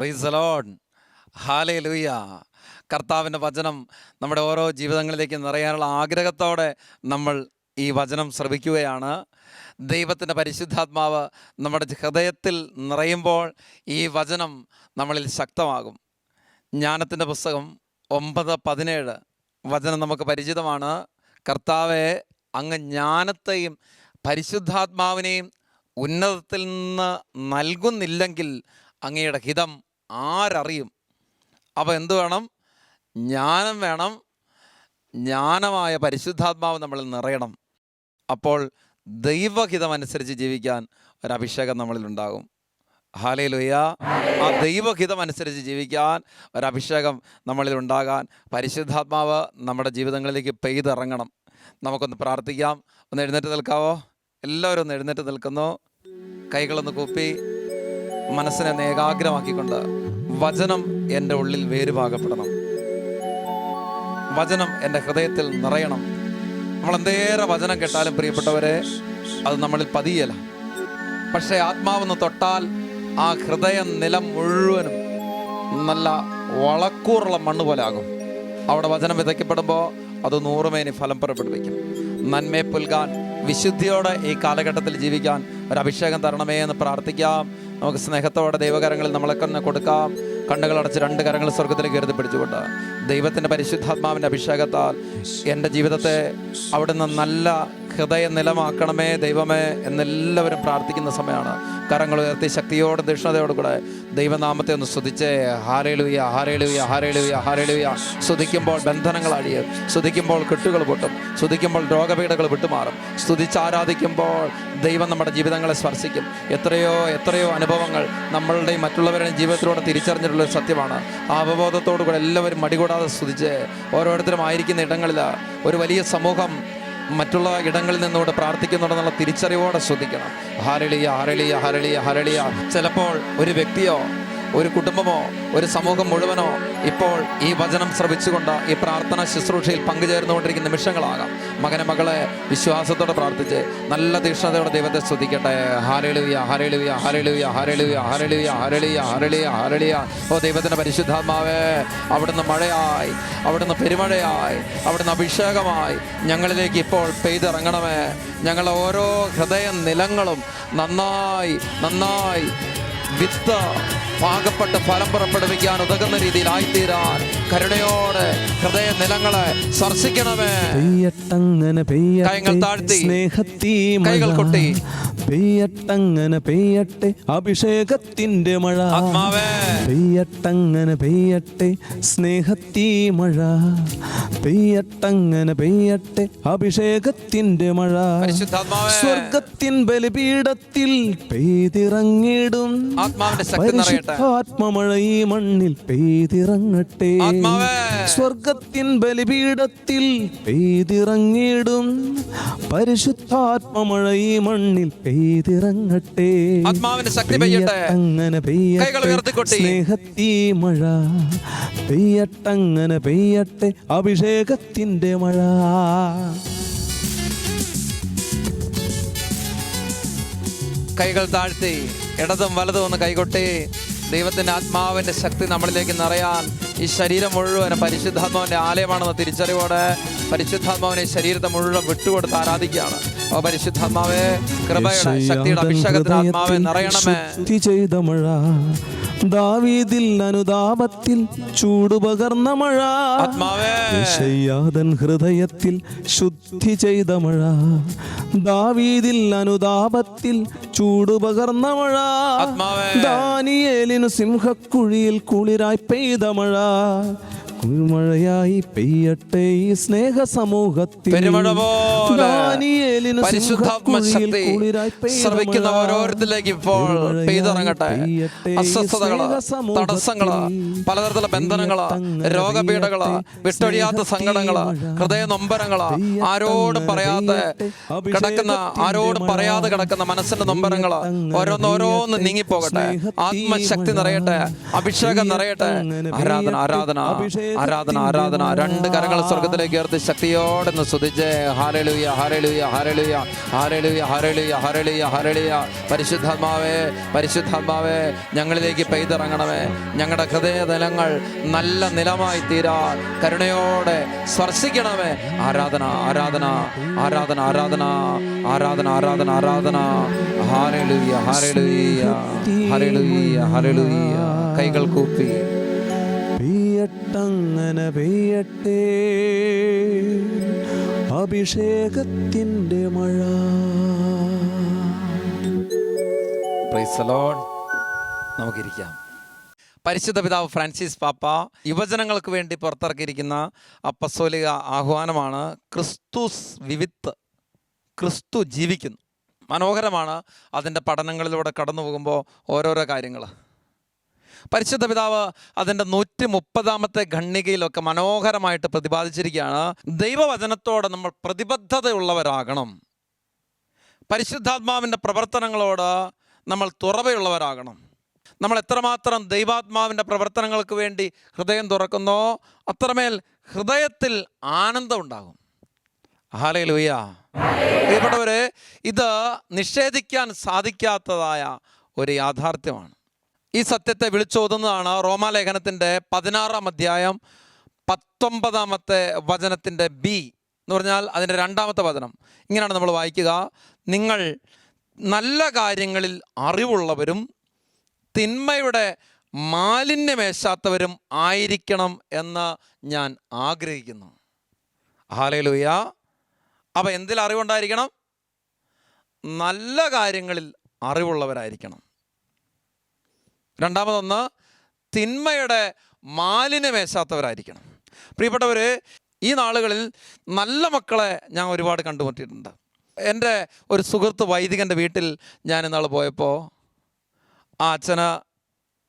Price load ഹാലേ ലൂയ കർത്താവിന്റെ വചനം നമ്മുടെ ഓരോ ജീവിതങ്ങളിലേക്ക് നിറയാനുള്ള ആഗ്രഹത്തോടെ നമ്മൾ ഈ വചനം ശ്രവിക്കുകയാണ്. ദൈവത്തിന്റെ പരിശുദ്ധാത്മാവ് നമ്മുടെ ഹൃദയത്തിൽ നിറയുമ്പോൾ ഈ വചനം നമ്മളിൽ ശക്തമാകും. ജ്ഞാനത്തിന്റെ പുസ്തകം ഒമ്പത് പതിനേഴ് വചനം നമുക്ക് പരിചിതമാണ്. കർത്താവെ അങ്ങ് ജ്ഞാനത്തെയും പരിശുദ്ധാത്മാവിനെയും ഉന്നതത്തിൽ നിന്ന് നൽകുന്നില്ലെങ്കിൽ അങ്ങയുടെ ഹിതം ആരറിയും? അപ്പോൾ എന്ത് വേണം? ജ്ഞാനം വേണം. ജ്ഞാനമായ പരിശുദ്ധാത്മാവ് നമ്മളിൽ നിറയണം. അപ്പോൾ ദൈവഹിതമനുസരിച്ച് ജീവിക്കാൻ ഒരഭിഷേകം നമ്മളിലുണ്ടാകും ഹാലയിലുയ്യ ആ ദൈവഹിതമനുസരിച്ച് ജീവിക്കാൻ ഒരഭിഷേകം നമ്മളിൽ ഉണ്ടാകാൻ പരിശുദ്ധാത്മാവ് നമ്മുടെ ജീവിതങ്ങളിലേക്ക് പെയ്തിറങ്ങണം. നമുക്കൊന്ന് പ്രാർത്ഥിക്കാം. ഒന്ന് എഴുന്നേറ്റ് നിൽക്കാവോ? എല്ലാവരും ഒന്ന് എഴുന്നേറ്റ് നിൽക്കുന്നു. കൈകളൊന്ന് കൂപ്പി. മനസ്സിനെ ഏകാഗ്രമാക്കിക്കൊണ്ട് വചനം എന്റെ ഉള്ളിൽ വേരുപാകപ്പെടണം. വചനം എന്റെ ഹൃദയത്തിൽ നിറയണം. നമ്മൾ എന്തേറെ വചനം കേട്ടാലും പ്രിയപ്പെട്ടവരെ അത് നമ്മളിൽ പതിയല പക്ഷേ ആത്മാവെന്ന് തൊട്ടാൽ ആ ഹൃദയ നിലം മുഴുവനും നല്ല വളക്കൂറുള്ള മണ്ണ് പോലെ ആകും. അവിടെ വചനം വിതയ്ക്കപ്പെടുമ്പോൾ അത് നൂറുമേനി ഫലം പുറപ്പെടുവിക്കും. നന്മയെ പുൽകാൻ വിശുദ്ധിയോടെ ഈ കാലഘട്ടത്തിൽ ജീവിക്കാൻ ഒരു അഭിഷേകം തരണമേ എന്ന് പ്രാർത്ഥിക്കാം. നമുക്ക് സ്നേഹത്തോടെ ദൈവകരങ്ങളിൽ നമ്മളൊക്കെ ഒന്ന് കൊടുക്കാം. കണ്ണുകളടച്ച് രണ്ട് കരങ്ങൾ സ്വർഗത്തിലേക്ക് പിടിച്ചുകൊണ്ട് ദൈവത്തിന്റെ പരിശുദ്ധാത്മാവിന്റെ അഭിഷേകത്താൽ എന്റെ ജീവിതത്തെ അവിടുന്ന് നല്ല ഹൃദയ നിലമാക്കണമേ ദൈവമേ എന്നെല്ലാവരും പ്രാർത്ഥിക്കുന്ന സമയമാണ്. കരങ്ങൾ ഉയർത്തി ശക്തിയോടും തീഷ്ണതയോടും കൂടെ ദൈവനാമത്തെ ഒന്ന് സ്തുതിച്ച്. ഹാരേലുയ ഹാരേലുയ ഹാരേലുയ ഹാരേലുയ സ്തുതിക്കുമ്പോൾ ബന്ധനങ്ങൾ അഴിയും സ്തുതിക്കുമ്പോൾ കെട്ടുകൾ പൊട്ടും. സ്തുതിക്കുമ്പോൾ രോഗപീഠകൾ വിട്ടുമാറും. സ്തുതിച്ച് ആരാധിക്കുമ്പോൾ ദൈവം നമ്മുടെ ജീവിതങ്ങളെ സ്പർശിക്കും. എത്രയോ എത്രയോ അനുഭവങ്ങൾ നമ്മളുടെയും മറ്റുള്ളവരുടെയും ജീവിതത്തിലൂടെ തിരിച്ചറിഞ്ഞിട്ടുള്ള സത്യമാണ്. ആ അവബോധത്തോടു കൂടെ എല്ലാവരും മടികൂടാതെ സ്തുതിച്ച് ഓരോരുത്തരും ആയിരിക്കുന്ന ഇടങ്ങളിൽ ഒരു വലിയ സമൂഹം മറ്റുള്ള ഇടങ്ങളിൽ നിന്നുകൂടെ പ്രാർത്ഥിക്കുന്നുണ്ടെന്നുള്ള തിരിച്ചറിവോടെ ശ്രദ്ധിക്കണം. ഹരളിയ ഹരളിയ ഹരളിയ ഹരളിയ ചിലപ്പോൾ ഒരു വ്യക്തിയോ ഒരു കുടുംബമോ ഒരു സമൂഹം മുഴുവനോ ഇപ്പോൾ ഈ വചനം ശ്രവിച്ചുകൊണ്ട് ഈ പ്രാർത്ഥന ശുശ്രൂഷയിൽ പങ്കുചേർന്നുകൊണ്ടിരിക്കുന്ന നിമിഷങ്ങളാകാം. മകനെ മകളെ വിശ്വാസത്തോടെ പ്രാർത്ഥിച്ച് നല്ല തീക്ഷ്ണതയോടെ ദൈവത്തെ സ്തുതിക്കട്ടെ. ഹാരളിയ ഹരളിയ ഹരളിയ ഹരളിയ ഹരളിയ ഹരളിയ ഹരളിയ ഹരളിയ ഓ ദൈവത്തിന്റെ പരിശുദ്ധാത്മാവേ അവിടുന്ന് മഴയായി അവിടുന്ന് പെരുമഴയായി അവിടുന്ന് അഭിഷേകമായി ഞങ്ങളിലേക്ക് ഇപ്പോൾ പെയ്തിറങ്ങണമേ. ഞങ്ങളുടെ ഓരോ ഹൃദയ നിലങ്ങളും നന്നായി നന്നായി വിത്ത് പാകപ്പെട്ട് ഫലം പുറപ്പെടുവിക്കാൻ ഉതകുന്ന രീതിയിൽ ആയിത്തീരാൻ കരുണയോടെ ഹൃദയ നിലങ്ങളെ സ്പർശിക്കണമേ കൈകൾ താഴ്ത്തി. കൈകൾ കൊട്ടി. പെയ്യട്ടങ്ങനെ പെയ്യട്ടെ അഭിഷേകത്തിന്റെ മഴ. പെയ്യട്ടങ്ങനെ പെയ്യട്ടെ സ്നേഹത്തീ മഴ. പെയ്യട്ടങ്ങനെ പെയ്യട്ടെ അഭിഷേകത്തിന്റെ മഴ. സ്വർഗത്തിൻ ബലിപീഠത്തിൽ പെയ്തിറങ്ങിടും ആത്മമഴ ഈ മണ്ണിൽ പെയ്തിറങ്ങട്ടെ. സ്വർഗത്തിൻ ബലിപീഠത്തിൽ പെയ്തിറങ്ങിടും പരിശുദ്ധാത്മമഴ ഈ മണ്ണിൽ പെയ്തിറങ്ങട്ടെ ആത്മാവിന്റെ ശക്തി പെയ്യട്ടെ. അങ്ങനെ പെയ്യട്ടെ. സ്നേഹത്തി മഴ പെയ്യട്ടങ്ങനെ പെയ്യട്ടെ. അഭിഷേകത്തിന്റെ മഴ. കൈകൾ താഴ്ത്തി ഇടതും വലതും ഒന്ന് കൈകൊട്ടി. ദൈവത്തിന്റെ ആത്മാവിന്റെ ശക്തി നമ്മളിലേക്ക് നിറയാൻ ഈ ശരീരം മുഴുവൻ പരിശുദ്ധാത്മാവിന്റെ ആലയമാണെന്ന തിരിച്ചറിവോടെ പരിശുദ്ധാത്മാവിനെ ശരീരത്തെ മുഴുവൻ വിട്ടുകൊടുത്ത് ആരാധിക്കുകയാണ്. ഓ പരിശുദ്ധാത്മാവേ കൃപയുടെ ശക്തിയുടെ അഭിഷേകത്തിന് ആത്മാവെ നിറയണമേ. ചെയ്ത മഴ ദാവീദിൽ അനുതാപത്തിൽ ചൂടുപകർന്ന മഴ. ആത്മാവേ. യശയ്യാതൻ ഹൃദയത്തിൽ ശുദ്ധി ചെയ്ത മഴ ദാവീദിൽ അനുതാപത്തിൽ ചൂടുപകർന്ന മഴ. ദാനിയേലിനു സിംഹക്കുഴിയിൽ കുളിരായി പെയ്ത മഴ love കുളിമഴയായി പെയ്യട്ടെ ഈ സ്നേഹ സമൂഹത്തിൽ ശ്രവിക്കുന്ന ഓരോരുത്തരിലേക്ക് ഇപ്പോൾ പെയ്തിറങ്ങട്ടെ. അസ്വസ്ഥതകൾ തടസ്സങ്ങൾ പലതരത്തിലുള്ള ബന്ധനങ്ങൾ രോഗപീഠകൾ വിട്ടൊഴിയാത്ത സങ്കടങ്ങൾ ഹൃദയ നൊമ്പരങ്ങൾ ആരോട് പറയാതെ കിടക്കുന്ന ആരോടും പറയാതെ കിടക്കുന്ന മനസ്സിന്റെ നൊമ്പരങ്ങൾ ഓരോന്നോരോന്ന് നീങ്ങിപ്പോകട്ടെ. ആത്മശക്തി നിറയട്ടെ അഭിഷേകം നിറയട്ടെ. ആരാധന ആരാധന. ആരാധന ആരാധന രണ്ട് കരങ്ങൾ സ്വർഗത്തിലേക്ക് ഉയർത്തി ശക്തിയോടെ സ്തുതിച്ച്. ഹാരലുയ ഹാരലുയ ഹാരലുയ ഹാരലുയ ഹാരലുയ ഹാരലുയ ഹാരലുയ പരിശുദ്ധാത്മാവേ പരിശുദ്ധാത്മാവേ ഞങ്ങളിലേക്ക് പെയ്തിറങ്ങണമേ. ഞങ്ങളുടെ ഹൃദയ നിലങ്ങൾ നല്ല നിലമായി തീരാൻ കരുണയോടെ സ്പർശിക്കണമേ. ആരാധന ആരാധന ആരാധന ആരാധന ആരാധന ആരാധന ആരാധന. ഹാരലുയ ഹാരലുയ ഹാരലുയ ഹാരലുയ കൈകൾ കൂപ്പി. പെയ്യട്ടങ്ങനെ പെയ്യട്ടെ. അഭിഷേകത്തിന്റെ മഴ. നമുക്കിരിക്കാം. പരിശുദ്ധ പിതാവ് ഫ്രാൻസിസ് പാപ്പ യുവജനങ്ങൾക്ക് വേണ്ടി പുറത്തിറക്കിയിരിക്കുന്ന അപ്പസോലിക ആഹ്വാനമാണ് ക്രിസ്തുസ് വിവിത്ത് ക്രിസ്തു ജീവിക്കുന്നു. മനോഹരമാണ് അതിന്റെ പഠനങ്ങളിലൂടെ കടന്നു പോകുമ്പോൾ ഓരോരോ കാര്യങ്ങൾ. പരിശുദ്ധ പിതാവ് അതിന്റെ നൂറ്റി മുപ്പതാമത്തെ ഖണ്ണികയിലൊക്കെ മനോഹരമായിട്ട് പ്രതിപാദിച്ചിരിക്കുകയാണ്. ദൈവവചനത്തോട് നമ്മൾ പ്രതിബദ്ധതയുള്ളവരാകണം. പരിശുദ്ധാത്മാവിന്റെ പ്രവർത്തനങ്ങളോട് നമ്മൾ തുറവയുള്ളവരാകണം. നമ്മൾ എത്രമാത്രം ദൈവാത്മാവിന്റെ പ്രവർത്തനങ്ങൾക്ക് വേണ്ടി ഹൃദയം തുറക്കുന്നോ അത്രമേൽ ഹൃദയത്തിൽ ആനന്ദം ഉണ്ടാകും ഹാലേ ലൂയ പ്രിയപ്പെട്ടവരെ ഇത് നിഷേധിക്കാൻ സാധിക്കാത്തതായ ഒരു യാഥാർത്ഥ്യമാണ്. ഈ സത്യത്തെ വിളിച്ചോതുന്നതാണ് റോമാലേഖനത്തിന്റെ പതിനാറാം അധ്യായം പത്തൊമ്പതാമത്തെ വചനത്തിന്റെ ബി എന്ന് പറഞ്ഞാൽ അതിന്റെ രണ്ടാമത്തെ വചനം. ഇങ്ങനെയാണ് നമ്മൾ വായിക്കുക. നിങ്ങൾ നല്ല കാര്യങ്ങളിൽ അറിവുള്ളവരും തിന്മയുടെ മാലിന്യമേശാത്തവരും ആയിരിക്കണം എന്ന് ഞാൻ ആഗ്രഹിക്കുന്നു. ഹാലയിലൂയ അപ്പം എന്തിൽ അറിവുണ്ടായിരിക്കണം? നല്ല കാര്യങ്ങളിൽ അറിവുള്ളവരായിരിക്കണം. രണ്ടാമതൊന്ന് തിന്മയുടെ മാലിന്യമേശാത്തവരായിരിക്കണം പ്രിയപ്പെട്ടവർ ഈ നാളുകളിൽ നല്ല മക്കളെ ഞാൻ ഒരുപാട് കണ്ടുമുട്ടിയിട്ടുണ്ട്. എന്റെ ഒരു സുഹൃത്ത് വൈദികന്റെ വീട്ടിൽ ഞാൻ ഇന്നാൾ പോയപ്പോൾ ആ അച്ഛന്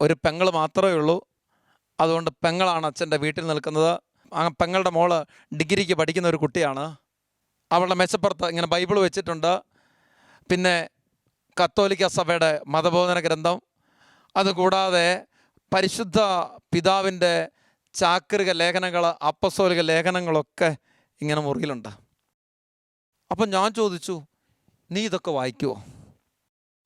ഒരു പെങ്ങൾ മാത്രമേ ഉള്ളൂ. അതുകൊണ്ട് പെങ്ങളാണ് അച്ഛന്റെ വീട്ടിൽ നിൽക്കുന്നത്. ആ പെങ്ങളുടെ മോൾ ഡിഗ്രിക്ക് പഠിക്കുന്ന ഒരു കുട്ടിയാണ്. അവളുടെ മെച്ചപ്പുറത്ത് ഇങ്ങനെ ബൈബിൾ വെച്ചിട്ടുണ്ട്. പിന്നെ കത്തോലിക്ക സഭയുടെ മതബോധന ഗ്രന്ഥം അതുകൂടാതെ പരിശുദ്ധ പിതാവിന്റെ ചാക്രിക ലേഖനങ്ങൾ അപ്പസോലിക ലേഖനങ്ങളൊക്കെ ഇങ്ങനെ മുറിയിലുണ്ട്. അപ്പം ഞാൻ ചോദിച്ചു നീ ഇതൊക്കെ വായിക്കുമോ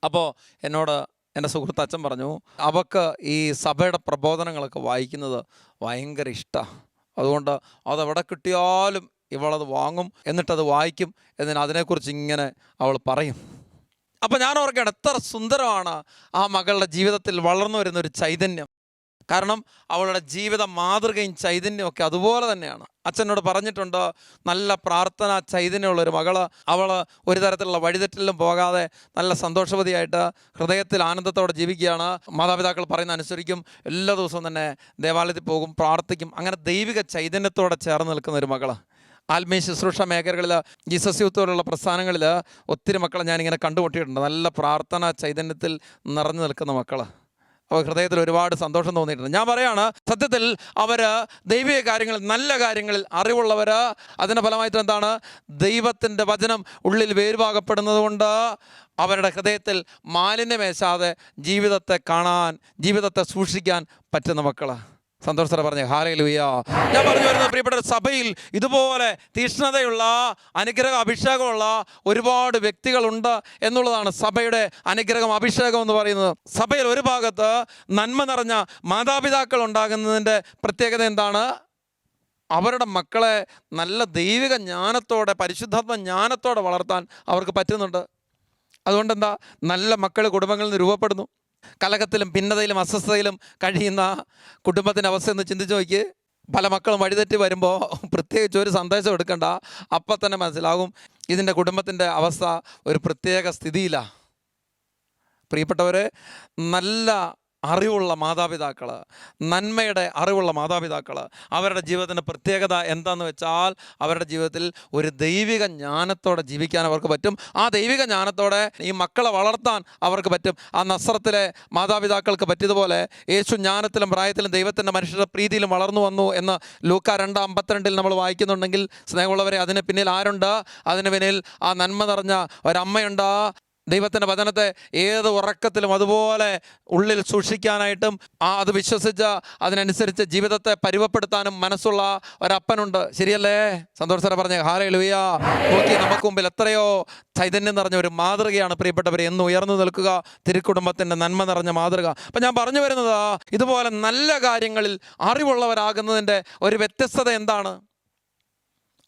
അപ്പോൾ എന്നോട് എന്റെ സുഹൃത്ത് അച്ഛൻ പറഞ്ഞു അവക്ക് ഈ സഭയുടെ പ്രബോധനങ്ങളൊക്കെ വായിക്കുന്നത് ഭയങ്കര ഇഷ്ടമാണ് അതുകൊണ്ട് അതെവിടെ കിട്ടിയാലും ഇവളത് വാങ്ങും എന്നിട്ടത് വായിക്കും എന്നതിനെക്കുറിച്ച് അതിനെക്കുറിച്ച് ഇങ്ങനെ അവൾ പറയും. അപ്പം ഞാൻ ഓർക്കുകയാണ് എത്ര സുന്ദരമാണ് ആ മകളുടെ ജീവിതത്തിൽ വളർന്നു വരുന്ന ഒരു ചൈതന്യം. കാരണം അവളുടെ ജീവിത മാതൃകയും ചൈതന്യവും ഒക്കെ അതുപോലെ തന്നെയാണ്. അച്ഛനോട് പറഞ്ഞിട്ടുണ്ട് നല്ല പ്രാർത്ഥന ചൈതന്യമുള്ളൊരു മകൾ അവൾ ഒരു തരത്തിലുള്ള വഴിതെറ്റിലും പോകാതെ നല്ല സന്തോഷവതിയായിട്ട് ഹൃദയത്തിൽ ആനന്ദത്തോടെ ജീവിക്കുകയാണ്. മാതാപിതാക്കൾ പറയുന്ന അനുസരിക്കും എല്ലാ ദിവസവും തന്നെ ദേവാലയത്തിൽ പോകും പ്രാർത്ഥിക്കും അങ്ങനെ ദൈവിക ചൈതന്യത്തോടെ ചേർന്ന് നിൽക്കുന്ന ഒരു മകൾ. ആത്മീയ ശുശ്രൂഷ മേഖലകളിൽ ജീസസ് പ്രസ്ഥാനങ്ങളിൽ ഒത്തിരി മക്കളെ ഞാനിങ്ങനെ കണ്ടുമുട്ടിയിട്ടുണ്ട്. നല്ല പ്രാർത്ഥന ചൈതന്യത്തിൽ നിറഞ്ഞു നിൽക്കുന്ന മക്കൾ അപ്പോൾ ഹൃദയത്തിൽ ഒരുപാട് സന്തോഷം തോന്നിയിട്ടുണ്ട്. ഞാൻ പറയാണ് സത്യത്തിൽ അവർ ദൈവിക കാര്യങ്ങളിൽ നല്ല കാര്യങ്ങളിൽ അറിവുള്ളവർ അതിന്റെ ഫലമായിട്ട് എന്താണ്? ദൈവത്തിന്റെ വചനം ഉള്ളിൽ വേരുപാകപ്പെടുന്നത് കൊണ്ട് അവരുടെ ഹൃദയത്തിൽ മാലിന്യമേശാതെ ജീവിതത്തെ കാണാൻ ജീവിതത്തെ സൂക്ഷിക്കാൻ പറ്റുന്ന സന്തോഷത്തോടെ പറഞ്ഞു ഹാലയിലുയ്യ ഞാൻ പറഞ്ഞു വരുന്നത് പ്രിയപ്പെട്ട സഭയിൽ ഇതുപോലെ തീഷ്ണതയുള്ള അനുഗ്രഹ അഭിഷേകമുള്ള ഒരുപാട് വ്യക്തികളുണ്ട് എന്നുള്ളതാണ് സഭയുടെ അനുഗ്രഹം അഭിഷേകം എന്ന് പറയുന്നത്. സഭയിൽ ഒരു ഭാഗത്ത് നന്മ നിറഞ്ഞ മാതാപിതാക്കൾ ഉണ്ടാകുന്നതിന്റെ പ്രത്യേകത എന്താണ്? അവരുടെ മക്കളെ നല്ല ദൈവിക ജ്ഞാനത്തോടെ പരിശുദ്ധാത്മ ജ്ഞാനത്തോടെ വളർത്താൻ അവർക്ക് പറ്റുന്നുണ്ട്. അതുകൊണ്ട് എന്താ നല്ല മക്കൾ കുടുംബങ്ങളിൽ നിന്ന് രൂപപ്പെടുന്നു. കലകത്തിലും ഭിന്നതയിലും അസ്വസ്ഥതയിലും കഴിയുന്ന കുടുംബത്തിന്റെ അവസ്ഥ എന്ന് ചിന്തിച്ച് നോക്കി പല മക്കളും വഴിതെറ്റി വരുമ്പോൾ പ്രത്യേകിച്ച് ഒരു സന്ദേശം എടുക്കണ്ട. അപ്പം തന്നെ മനസ്സിലാകും ഇതിന്റെ കുടുംബത്തിന്റെ അവസ്ഥ ഒരു പ്രത്യേക സ്ഥിതിയിലാണ് പ്രിയപ്പെട്ടവരെ നല്ല അറിവുള്ള മാതാപിതാക്കൾ നന്മയുടെ അറിവുള്ള മാതാപിതാക്കൾ അവരുടെ ജീവിതത്തിന്റെ പ്രത്യേകത എന്താണെന്ന് വെച്ചാൽ അവരുടെ ജീവിതത്തിൽ ഒരു ദൈവിക ജ്ഞാനത്തോടെ ജീവിക്കാൻ അവർക്ക് പറ്റും. ആ ദൈവിക ജ്ഞാനത്തോടെ ഈ മക്കളെ വളർത്താൻ അവർക്ക് പറ്റും. ആ നസ്രത്തിലെ മാതാപിതാക്കൾക്ക് പറ്റിയതുപോലെ യേശു ജ്ഞാനത്തിലും പ്രായത്തിലും ദൈവത്തിന്റെ മനുഷ്യരുടെ പ്രീതിയിലും വളർന്നു വന്നു എന്ന് ലൂക്ക രണ്ടാം അമ്പത്തിരണ്ടിൽ നമ്മൾ വായിക്കുന്നുണ്ടെങ്കിൽ സ്നേഹമുള്ളവരെ അതിന് പിന്നിൽ ആരുണ്ട്? അതിന് പിന്നിൽ ആ നന്മ നിറഞ്ഞ ഒരമ്മയുണ്ട്. ദൈവത്തിന്റെ വചനത്തെ ഏത് ഉറക്കത്തിലും അതുപോലെ ഉള്ളിൽ സൂക്ഷിക്കാനായിട്ടും ആ അത് വിശ്വസിച്ച് അതിനനുസരിച്ച് ജീവിതത്തെ പരുവപ്പെടുത്താനും മനസ്സുള്ള ഒരപ്പനുണ്ട്. ശരിയല്ലേ? സന്തോഷത്തോടെ പറഞ്ഞ. ഹാലേ ലുയ്യ നോക്കി നമുക്ക് മുമ്പിൽ എത്രയോ ചൈതന്യം നിറഞ്ഞ ഒരു മാതൃകയാണ് പ്രിയപ്പെട്ടവർ എന്ന് ഉയർന്നു നിൽക്കുക തിരുക്കുടുംബത്തിന്റെ നന്മ നിറഞ്ഞ മാതൃക. അപ്പം ഞാൻ പറഞ്ഞു വരുന്നത് ഇതുപോലെ നല്ല കാര്യങ്ങളിൽ അറിവുള്ളവരാകുന്നതിന്റെ ഒരു വ്യത്യസ്തത എന്താണ്?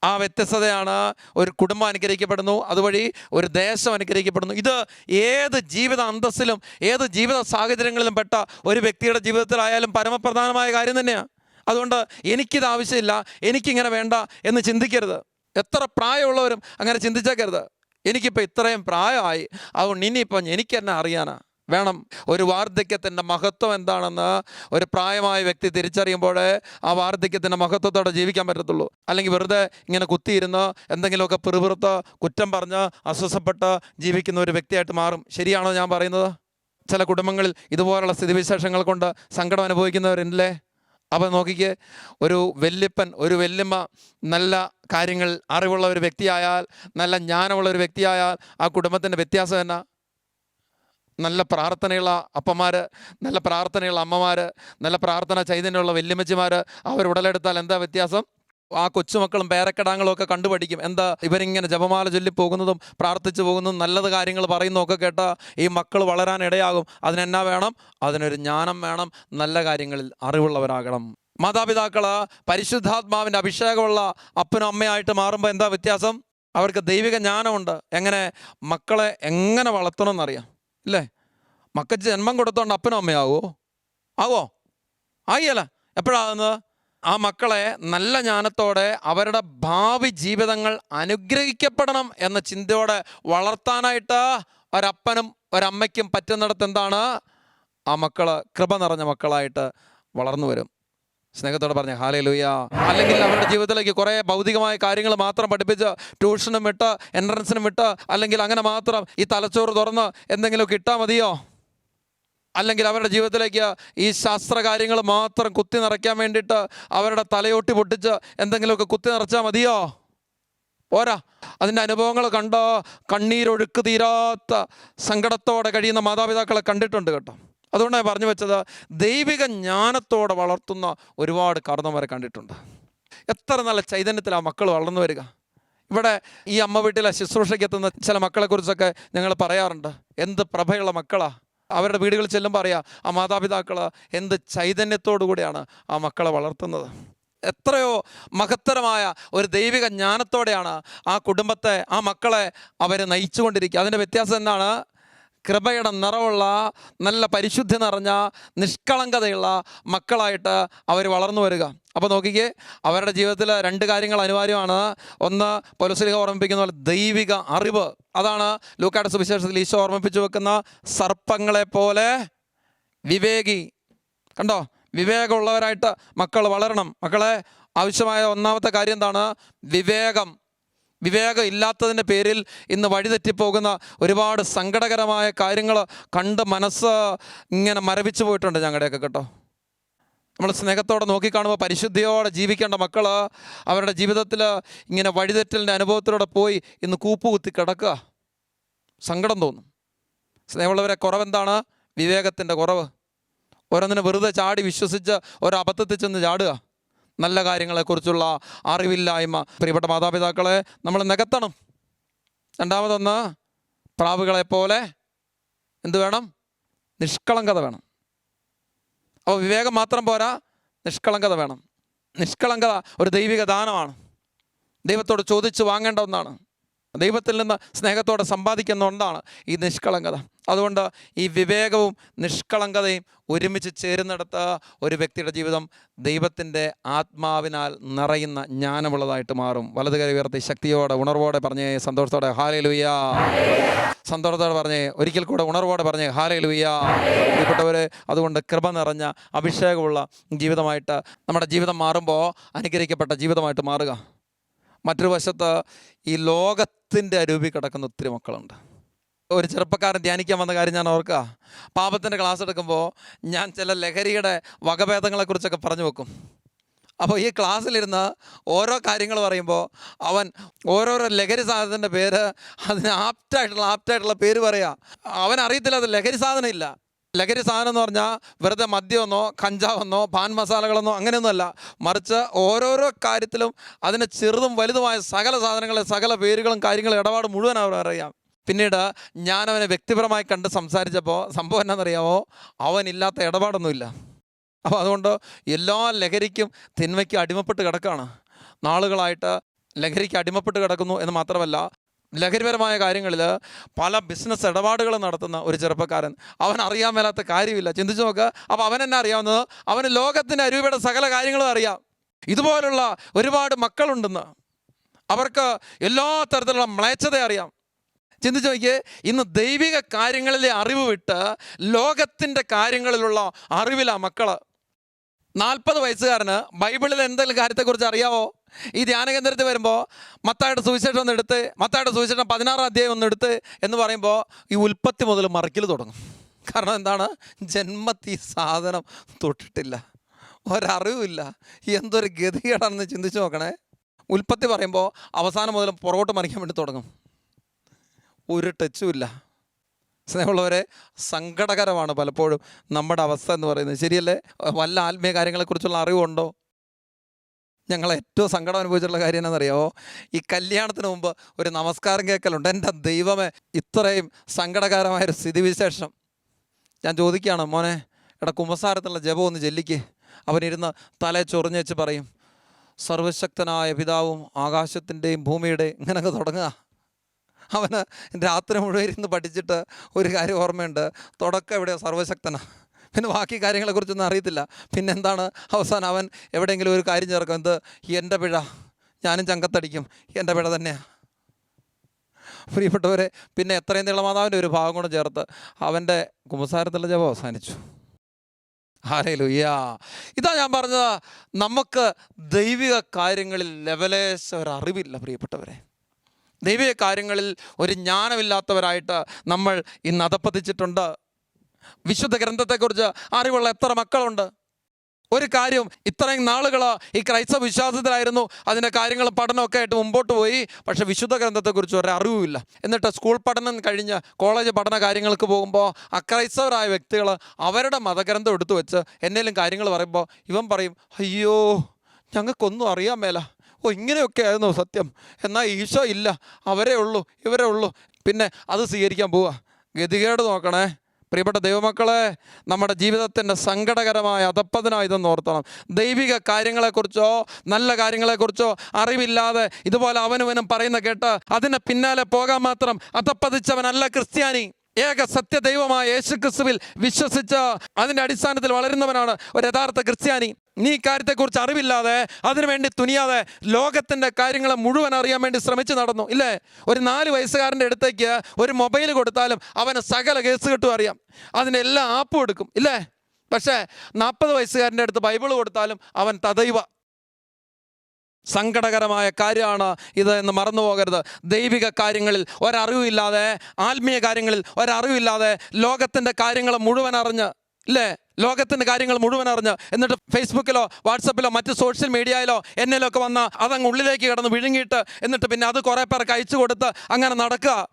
ആ വ്യത്യസ്തതയാണ് ഒരു കുടുംബം അനുഗ്രഹിക്കപ്പെടുന്നു അതുവഴി ഒരു ദേശം അനുഗ്രഹിക്കപ്പെടുന്നു. ഇത് ഏത് ജീവിത അന്തസ്സിലും ഏത് ജീവിത സാഹചര്യങ്ങളിലും പെട്ട ഒരു വ്യക്തിയുടെ ജീവിതത്തിലായാലും പരമപ്രധാനമായ കാര്യം തന്നെയാണ് അതുകൊണ്ട് എനിക്കിത് ആവശ്യമില്ല എനിക്കിങ്ങനെ വേണ്ട എന്ന് ചിന്തിക്കരുത്. എത്ര പ്രായമുള്ളവരും അങ്ങനെ ചിന്തിച്ചേക്കരുത്. എനിക്കിപ്പോൾ ഇത്രയും പ്രായമായി അതുകൊണ്ട് ഇനിയിപ്പം എനിക്ക് തന്നെ അറിയാനാ. വേണം. ഒരു വാർദ്ധക്യത്തിന്റെ മഹത്വം എന്താണെന്ന് ഒരു പ്രായമായ വ്യക്തി തിരിച്ചറിയുമ്പോൾ ആ വാർദ്ധക്യത്തിന്റെ മഹത്വത്തോടെ ജീവിക്കാൻ പറ്റത്തുള്ളൂ. അല്ലെങ്കിൽ വെറുതെ ഇങ്ങനെ കുത്തിയിരുന്ന് എന്തെങ്കിലുമൊക്കെ പിറുപിറുത്ത് കുറ്റം പറഞ്ഞ് അസ്വസ്ഥപ്പെട്ട് ജീവിക്കുന്ന ഒരു വ്യക്തിയായിട്ട് മാറും. ശരിയാണോ ഞാൻ പറയുന്നത്? ചില കുടുംബങ്ങളിൽ ഇതുപോലുള്ള സ്ഥിതിവിശേഷങ്ങൾ കൊണ്ട് സങ്കടം അനുഭവിക്കുന്നവരില്ലേ? അപ്പോൾ നോക്കിക്കേ ഒരു വല്യപ്പൻ ഒരു വല്യമ്മ നല്ല കാര്യങ്ങൾ അറിവുള്ള ഒരു വ്യക്തിയായാൽ നല്ല ജ്ഞാനമുള്ള ഒരു വ്യക്തിയായാൽ ആ കുടുംബത്തിന്റെ വ്യത്യാസം എന്നാ? നല്ല പ്രാർത്ഥനയുള്ള അപ്പന്മാർ നല്ല പ്രാർത്ഥനയുള്ള അമ്മമാർ നല്ല പ്രാർത്ഥന ചൈതന്യമുള്ള വല്യമ്മച്ചിമാർ അവർ ഉടലെടുത്താൽ എന്താ വ്യത്യാസം? ആ കൊച്ചുമക്കളും പേരക്കിടാങ്ങളും ഒക്കെ കണ്ടുപഠിക്കും. എന്താ ഇവരിങ്ങനെ ജപമാല ചൊല്ലി പോകുന്നതും പ്രാർത്ഥിച്ചു പോകുന്നതും നല്ലത് കാര്യങ്ങൾ പറയുന്നതും ഒക്കെ കേട്ട ഈ മക്കൾ വളരാൻ ഇടയാകും. അതിനെന്നാ വേണം? അതിനൊരു ജ്ഞാനം വേണം. നല്ല കാര്യങ്ങളിൽ അറിവുള്ളവരാകണം. മാതാപിതാക്കൾ പരിശുദ്ധാത്മാവിന്റെ അഭിഷേകമുള്ള അപ്പനും അമ്മയായിട്ട് മാറുമ്പോൾ എന്താ വ്യത്യാസം? അവർക്ക് ദൈവിക ജ്ഞാനമുണ്ട്. എങ്ങനെ? മക്കളെ എങ്ങനെ വളർത്തണമെന്നറിയാം. ഇല്ലേ? മക്കൾക്ക് ജന്മം കൊടുത്തോണ്ട് അപ്പനും അമ്മയാവോ? ആവോ? ആയില്ല? എപ്പോഴാകുന്നത് ആ മക്കളെ നല്ല ജ്ഞാനത്തോടെ അവരുടെ ഭാവി ജീവിതങ്ങൾ അനുഗ്രഹിക്കപ്പെടണം എന്ന ചിന്തയോടെ വളർത്താനായിട്ട് ഒരപ്പനും ഒരമ്മയ്ക്കും പറ്റുന്നിടത്ത് എന്താണ്? ആ മക്കൾ കൃപ നിറഞ്ഞ മക്കളായിട്ട് വളർന്നു വരും. സ്നേഹത്തോടെ പറഞ്ഞ ഹാലേ ലൂയ അല്ലെങ്കിൽ അവരുടെ ജീവിതത്തിലേക്ക് കുറേ ഭൗതികമായ കാര്യങ്ങൾ മാത്രം പഠിപ്പിച്ച് ട്യൂഷനും വിട്ട് എൻട്രൻസിനും വിട്ട് അല്ലെങ്കിൽ അങ്ങനെ മാത്രം ഈ തലച്ചോറ് തുറന്ന് എന്തെങ്കിലും ഇട്ടാൽ മതിയോ? അല്ലെങ്കിൽ അവരുടെ ജീവിതത്തിലേക്ക് ഈ ശാസ്ത്ര കാര്യങ്ങൾ മാത്രം കുത്തി നിറയ്ക്കാൻ വേണ്ടിയിട്ട് അവരുടെ തലയോട്ടി പൊട്ടിച്ച് എന്തെങ്കിലുമൊക്കെ കുത്തി നിറച്ചാൽ മതിയോ? പോരാ. അതിന്റെ അനുഭവങ്ങൾ കണ്ടോ? കണ്ണീരൊഴുക്ക് തീരാത്ത സങ്കടത്തോടെ കഴിയുന്ന മാതാപിതാക്കളെ കണ്ടിട്ടുണ്ട് കേട്ടോ. അതുകൊണ്ടാണ് പറഞ്ഞു വെച്ചത് ദൈവിക ജ്ഞാനത്തോടെ വളർത്തുന്ന ഒരുപാട് കാരണവരെ കണ്ടിട്ടുണ്ട്. എത്ര നല്ല ചൈതന്യത്തിലാണ് മക്കൾ വളർന്നു വരിക. ഇവിടെ ഈ അമ്മ വീട്ടിലെ ശുശ്രൂഷയ്ക്ക് എത്തുന്ന ചില മക്കളെക്കുറിച്ചൊക്കെ ഞങ്ങൾ പറയാറുണ്ട്. എന്ത് പ്രഭയുള്ള മക്കളാ. അവരുടെ വീടുകളിൽ ചെല്ലുമ്പോൾ അറിയാം ആ മാതാപിതാക്കൾ എന്ത് ചൈതന്യത്തോടു കൂടിയാണ് ആ മക്കളെ വളർത്തുന്നത്. എത്രയോ മഹത്തരമായ ഒരു ദൈവിക ജ്ഞാനത്തോടെയാണ് ആ കുടുംബത്തെ ആ മക്കളെ അവർ നയിച്ചുകൊണ്ടിരിക്കുക. അതിന്റെ വ്യത്യാസം എന്താണ്? കൃപയുടെ നിറവുള്ള നല്ല പരിശുദ്ധി നിറഞ്ഞ നിഷ്കളങ്കതയുള്ള മക്കളായിട്ട് അവർ വളർന്നു വരിക. അപ്പോൾ നോക്കിക്കേ അവരുടെ ജീവിതത്തിൽ രണ്ട് കാര്യങ്ങൾ അനിവാര്യമാണ്. ഒന്ന് പൊലസ്ലിഹ ഓർമ്മിപ്പിക്കുന്ന പോലെ ദൈവിക അറിവ്. അതാണ് ലൂക്കാട് സുവിശേഷത്തിൽ ഈശോ ഓർമ്മിപ്പിച്ചു വെക്കുന്ന സർപ്പങ്ങളെ പോലെ വിവേകി. കണ്ടോ? വിവേകമുള്ളവരായിട്ട് മക്കൾ വളരണം. മക്കളെ ആവശ്യമായ ഒന്നാമത്തെ കാര്യം എന്താണ്? വിവേകം. വിവേകം ഇല്ലാത്തതിന്റെ പേരിൽ ഇന്ന് വഴിതെറ്റിപ്പോകുന്ന ഒരുപാട് സങ്കടകരമായ കാര്യങ്ങൾ കണ്ട് മനസ്സ് ഇങ്ങനെ മരവിച്ചു പോയിട്ടുണ്ട് ഞങ്ങളുടെയൊക്കെ കേട്ടോ. നമ്മൾ സ്നേഹത്തോടെ നോക്കിക്കാണുമ്പോൾ പരിശുദ്ധിയോടെ ജീവിക്കേണ്ട മക്കൾ അവരുടെ ജീവിതത്തിൽ ഇങ്ങനെ വഴിതെറ്റലിന്റെ അനുഭവത്തിലൂടെ പോയി ഇന്ന് കൂപ്പുകുത്തി കിടക്കുക. സങ്കടം തോന്നും. സ്നേഹമുള്ളവരെ കുറവെന്താണ്? വിവേകത്തിന്റെ കുറവ്. ഓരോന്നിനെ വെറുതെ ചാടി വിശ്വസിച്ച് ഒരബദ്ധത്തിൽ ചെന്ന് ചാടുക. നല്ല കാര്യങ്ങളെക്കുറിച്ചുള്ള അറിവില്ലായ്മ. പ്രിയപ്പെട്ട മാതാപിതാക്കളെ നമ്മൾ നികത്തണം. രണ്ടാമതൊന്ന് പ്രാവുകളെ പോലെ എന്ത് വേണം? നിഷ്കളങ്കത വേണം. അപ്പോൾ വിവേകം മാത്രം പോരാ നിഷ്കളങ്കത വേണം. നിഷ്കളങ്കത ഒരു ദൈവിക ദാനമാണ് ദൈവത്തോട് ചോദിച്ച് വാങ്ങേണ്ട ഒന്നാണ്. ദൈവത്തിൽ നിന്ന് സ്നേഹത്തോടെ സമ്പാദിക്കുന്ന ഒന്നാണ് ഈ നിഷ്കളങ്കത. അതുകൊണ്ട് ഈ വിവേകവും നിഷ്കളങ്കതയും ഒരുമിച്ച് ചേരുന്നിടത്ത് ഒരു വ്യക്തിയുടെ ജീവിതം ദൈവത്തിന്റെ ആത്മാവിനാൽ നിറയുന്ന ജ്ഞാനമുള്ളതായിട്ട് മാറും. വലത് കൈ ഉയർത്തി ശക്തിയോടെ ഉണർവോടെ പറഞ്ഞേ സന്തോഷത്തോടെ ഹാലേ ലുയ്യ സന്തോഷത്തോടെ പറഞ്ഞേ ഒരിക്കൽ കൂടെ ഉണർവോടെ പറഞ്ഞേ ഹാലേ ലുയ്യ പ്രിയപ്പെട്ടവരെ അതുകൊണ്ട് കൃപ നിറഞ്ഞ അഭിഷേകമുള്ള ജീവിതമായിട്ട് നമ്മുടെ ജീവിതം മാറുമ്പോൾ അനുഗ്രഹിക്കപ്പെട്ട ജീവിതമായിട്ട് മാറുക. മറ്റൊരു വശത്ത് ഈ ലോകത്തിന്റെ അരൂപി കിടക്കുന്ന ഒത്തിരി മക്കളുണ്ട്. ഒരു ചെറുപ്പക്കാരൻ ധ്യാനിക്കാൻ വന്ന കാര്യം ഞാൻ ഓർക്കുക പാപത്തിന്റെ ക്ലാസ് എടുക്കുമ്പോൾ ഞാൻ ചില ലഹരിയുടെ വകഭേദങ്ങളെക്കുറിച്ചൊക്കെ പറഞ്ഞു വെക്കും. അപ്പോൾ ഈ ക്ലാസ്സിലിരുന്ന് ഓരോ കാര്യങ്ങൾ പറയുമ്പോൾ അവൻ ഓരോരോ ലഹരി സാധനത്തിന്റെ പേര് അതിന് ആപ്റ്റായിട്ടുള്ള ആപ്റ്റായിട്ടുള്ള പേര് പറയുക അവൻ അറിയത്തില്ല അത് ലഹരി സാധനം ഇല്ല. ലഹരി സാധനം എന്ന് പറഞ്ഞാൽ വെറുതെ മദ്യമെന്നോ കഞ്ചാവെന്നോ പാൻ മസാലകളെന്നോ അങ്ങനെയൊന്നുമല്ല. മറിച്ച് ഓരോരോ കാര്യത്തിലും അതിന് ചെറുതും വലുതുമായ സകല സാധനങ്ങളെ സകല പേരുകളും കാര്യങ്ങളും ഇടപാട് മുഴുവൻ അവർ അറിയാം. പിന്നീട് ഞാൻ അവനെ വ്യക്തിപരമായി കണ്ട് സംസാരിച്ചപ്പോൾ സംഭവം എന്നാണെന്നറിയാമോ അവനില്ലാത്ത ഇടപാടൊന്നുമില്ല. അപ്പോൾ അതുകൊണ്ട് എല്ലാ ലഹരിക്കും തിന്മയ്ക്കും അടിമപ്പെട്ട് കിടക്കുകയാണ് നാളുകളായിട്ട് ലഹരിക്ക് അടിമപ്പെട്ട് കിടക്കുന്നു എന്ന് മാത്രമല്ല ലഹരിപരമായ കാര്യങ്ങളിൽ പല ബിസിനസ് ഇടപാടുകൾ നടത്തുന്ന ഒരു ചെറുപ്പക്കാരൻ. അവൻ അറിയാൻ മേലാത്ത കാര്യമില്ല. ചിന്തിച്ചു നോക്കുക അപ്പോൾ അവൻ എന്നെ അറിയാവുന്നത് അവന് ലോകത്തിന്റെ അരൂപയുടെ സകല കാര്യങ്ങളും അറിയാം. ഇതുപോലുള്ള ഒരുപാട് മക്കളുണ്ടെന്ന്. അവർക്ക് എല്ലാ തരത്തിലുള്ള മ്ലേച്ഛത അറിയാം. ചിന്തിച്ചു നോക്കിയേ ഇന്ന് ദൈവിക കാര്യങ്ങളിലെ അറിവ് വിട്ട് ലോകത്തിന്റെ കാര്യങ്ങളിലുള്ള അറിവിലാണ് മക്കൾ നാൽപ്പത് വയസ്സുകാരന് ബൈബിളിൽ എന്തെങ്കിലും കാര്യത്തെക്കുറിച്ച് അറിയാവോ? ഈ ധ്യാനകേന്ദ്രത്തിൽ വരുമ്പോൾ മത്തായുടെ സുവിശേഷം ഒന്ന് എടുത്ത് മത്തായുടെ സുവിശേഷം പതിനാറാം അധ്യായം ഒന്ന് എടുത്ത് എന്ന് പറയുമ്പോൾ ഈ ഉൽപ്പത്തി മുതൽ മറിക്കൽ തുടങ്ങും. കാരണം എന്താണ്? ജന്മത്തി സാധനം തൊട്ടിട്ടില്ല. ഒരറിവില്ല എന്തൊരു ഗതികേടാണെന്ന് ചിന്തിച്ച് നോക്കണേ. ഉൽപ്പത്തി പറയുമ്പോൾ അവസാനം മുതൽ പുറകോട്ട് മറിക്കാൻ വേണ്ടി തുടങ്ങും. ഒരു ടച്ചും ഇല്ല. സ്നേഹമുള്ളവരെ സങ്കടകരമാണ് പലപ്പോഴും നമ്മുടെ അവസ്ഥ എന്ന് പറയുന്നത്. ശരിയല്ലേ? വല്ല ആത്മീയ കാര്യങ്ങളെക്കുറിച്ചുള്ള അറിവുണ്ടോ? ഞങ്ങൾ ഏറ്റവും സങ്കടം അനുഭവിച്ചിട്ടുള്ള കാര്യം എന്താണെന്നറിയാമോ ഈ കല്യാണത്തിന് മുമ്പ് ഒരു നമസ്കാരം കേൾക്കലുണ്ട്. എന്റെ ദൈവമേ ഇത്രയും സങ്കടകരമായൊരു സ്ഥിതിവിശേഷം. ഞാൻ ചോദിക്കുകയാണ് മോനെ എടാ കുമ്പസാരത്തുള്ള ജപം ഒന്ന് ചെല്ലിക്ക്. അവനിരുന്ന് തലേ ചൊറിഞ്ഞ് വെച്ച് പറയും സർവശക്തനായ പിതാവും ആകാശത്തിന്റെയും ഭൂമിയുടെയും ഇങ്ങനെയൊക്കെ തുടങ്ങുക. അവന് രാത്രി മുഴുവൻ ഇരുന്ന് പഠിച്ചിട്ട് ഒരു കാര്യം ഓർമ്മയുണ്ട്. തുടക്കം എവിടെയോ സർവശക്തനാ. പിന്നെ ബാക്കി കാര്യങ്ങളെക്കുറിച്ചൊന്നും അറിയത്തില്ല. പിന്നെ എന്താണ് അവസാനം അവൻ എവിടെയെങ്കിലും ഒരു കാര്യം ചേർക്കും. എന്ത്? എന്റെ പിഴ. ഞാനും ചങ്കത്തടിക്കും. എന്റെ പിഴ തന്നെയാണ് പ്രിയപ്പെട്ടവരെ പിന്നെ എത്രയും നീളമാതാവിന്റെ ഒരു ഭാഗം കൂടെ ചേർത്ത് അവന്റെ കുമ്പസാരത്തിലുള്ള ജപം അവസാനിച്ചു. ഹാലയിലുയ്യാ ഇതാ ഞാൻ പറഞ്ഞത്. നമുക്ക് ദൈവിക കാര്യങ്ങളിൽ ലെവലേശ ഒരു അറിവില്ല പ്രിയപ്പെട്ടവരെ. ദൈവിക കാര്യങ്ങളിൽ ഒരു ജ്ഞാനമില്ലാത്തവരായിട്ട് നമ്മൾ ഇന്ന് അധപ്പതിച്ചിട്ടുണ്ട് വിശുദ്ധ ഗ്രന്ഥത്തെക്കുറിച്ച് അറിവുള്ള എത്ര മക്കളുണ്ട്? ഒരു കാര്യം ഇത്രയും നാളുകൾ ഈ ക്രൈസ്തവ വിശ്വാസത്തിലായിരുന്നു. അതിന്റെ കാര്യങ്ങൾ പഠനമൊക്കെ ആയിട്ട് മുമ്പോട്ട് പോയി. പക്ഷേ വിശുദ്ധ ഗ്രന്ഥത്തെക്കുറിച്ച് ഒരു അറിവുമില്ല. എന്നിട്ട് സ്കൂൾ പഠനം കഴിഞ്ഞ് കോളേജ് പഠന കാര്യങ്ങൾക്ക് പോകുമ്പോൾ അക്രൈസ്തവരായ വ്യക്തികൾ അവരുടെ മതഗ്രന്ഥം എടുത്തു വെച്ച് എന്തെങ്കിലും കാര്യങ്ങൾ പറയുമ്പോൾ ഇവൻ പറയും അയ്യോ ഞങ്ങൾക്കൊന്നും അറിയാൻ മേല. ഓ ഇങ്ങനെയൊക്കെ ആയിരുന്നു സത്യം. എന്നാൽ ഈശോ ഇല്ല. അവരേ ഉള്ളൂ ഇവരേ ഉള്ളൂ. പിന്നെ അത് സ്വീകരിക്കാൻ പോവുക ഗതികേട് നോക്കണേ. പ്രിയപ്പെട്ട ദൈവമക്കളെ നമ്മുടെ ജീവിതത്തിന്റെ സങ്കടകരമായ അതപ്പതിനായി ഇതെന്ന് ഓർത്തണം. ദൈവിക കാര്യങ്ങളെക്കുറിച്ചോ നല്ല കാര്യങ്ങളെക്കുറിച്ചോ അറിവില്ലാതെ ഇതുപോലെ അവനുവനും പറയുന്ന കേട്ട് അതിന്റെ പിന്നാലെ പോകാൻ മാത്രം അതപ്പതിച്ചവനല്ല ക്രിസ്ത്യാനി. ഏക സത്യദൈവമായ യേശു ക്രിസ്തുവിൽ വിശ്വസിച്ച് അതിന്റെ അടിസ്ഥാനത്തിൽ വളരുന്നവനാണ് ഒരു യഥാർത്ഥ ക്രിസ്ത്യാനി. നീ കാര്യത്തെക്കുറിച്ച് അറിവില്ലാതെ അതിനുവേണ്ടി തുനിയാതെ ലോകത്തിന്റെ കാര്യങ്ങളെ മുഴുവൻ അറിയാൻ വേണ്ടി ശ്രമിച്ചു നടന്നു ഇല്ലേ? ഒരു നാല് വയസ്സുകാരന്റെ അടുത്തേക്ക് ഒരു മൊബൈൽ കൊടുത്താലും അവന് സകല കേസ് കിട്ടും അറിയാം. അതിന്റെ എല്ലാ ആപ്പും എടുക്കും ഇല്ലേ? പക്ഷേ നാൽപ്പത് വയസ്സുകാരന്റെ അടുത്ത് ബൈബിൾ കൊടുത്താലും അവൻ തദൈവ സങ്കടകരമായ കാര്യമാണ് ഇത് എന്ന് മറന്നു പോകരുത്. ദൈവിക കാര്യങ്ങളിൽ ഒരറിവില്ലാതെ ആത്മീയ കാര്യങ്ങളിൽ ഒരറിവില്ലാതെ ലോകത്തിന്റെ കാര്യങ്ങൾ മുഴുവൻ അറിഞ്ഞ് ഇല്ലേ? ലോകത്തിന്റെ കാര്യങ്ങൾ മുഴുവൻ അറിഞ്ഞ്. എന്നിട്ട് ഫേസ്ബുക്കിലോ വാട്സപ്പിലോ മറ്റ് സോഷ്യൽ മീഡിയയിലോ എന്നിലോ ഒക്കെ വന്ന് അതങ്ങ് ഉള്ളിലേക്ക് കിടന്ന് വിഴുങ്ങിയിട്ട് എന്നിട്ട് പിന്നെ അത് കുറേ പേർക്ക് അയച്ചു കൊടുത്ത് അങ്ങനെ നടക്കുക.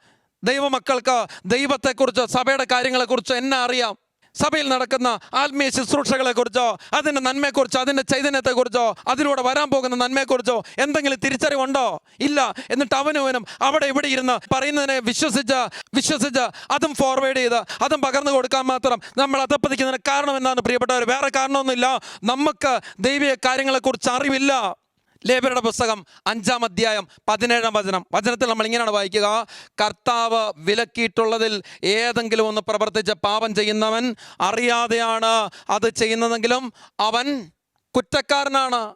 ദൈവമക്കൾക്ക് ദൈവത്തെക്കുറിച്ച് സഭയുടെ കാര്യങ്ങളെക്കുറിച്ച് എന്നെ അറിയാം. സഭയിൽ നടക്കുന്ന ആത്മീയ ശുശ്രൂഷകളെക്കുറിച്ചോ അതിന്റെ നന്മയെക്കുറിച്ചോ അതിന്റെ ചൈതന്യത്തെക്കുറിച്ചോ അതിലൂടെ വരാൻ പോകുന്ന നന്മയെക്കുറിച്ചോ എന്തെങ്കിലും തിരിച്ചറിവുണ്ടോ? ഇല്ല. എന്നിട്ട് അവനവനും അവിടെ ഇവിടെ ഇരുന്ന് പറയുന്നതിനെ വിശ്വസിച്ച് വിശ്വസിച്ച് അതും ഫോർവേഡ് ചെയ്ത് അതും പകർന്നു കൊടുക്കാൻ മാത്രം നമ്മൾ അതപ്പതിക്കുന്നതിന് കാരണം എന്താണ് പ്രിയപ്പെട്ടവർ വേറെ കാരണമൊന്നുമില്ല. നമുക്ക് ദൈവിക കാര്യങ്ങളെക്കുറിച്ച് അറിവില്ല. ലേബരുടെ പുസ്തകം അഞ്ചാം അധ്യായം പതിനേഴാം വചനം. വചനത്തിൽ നമ്മൾ ഇങ്ങനെയാണ് വായിക്കുക. കർത്താവ് വിലക്കിയിട്ടുള്ളതിൽ ഏതെങ്കിലും ഒന്ന് പ്രവർത്തിച്ച് പാപം ചെയ്യുന്നവൻ അറിയാതെയാണ് അത് ചെയ്യുന്നതെങ്കിലും അവൻ കുറ്റക്കാരനാണ്.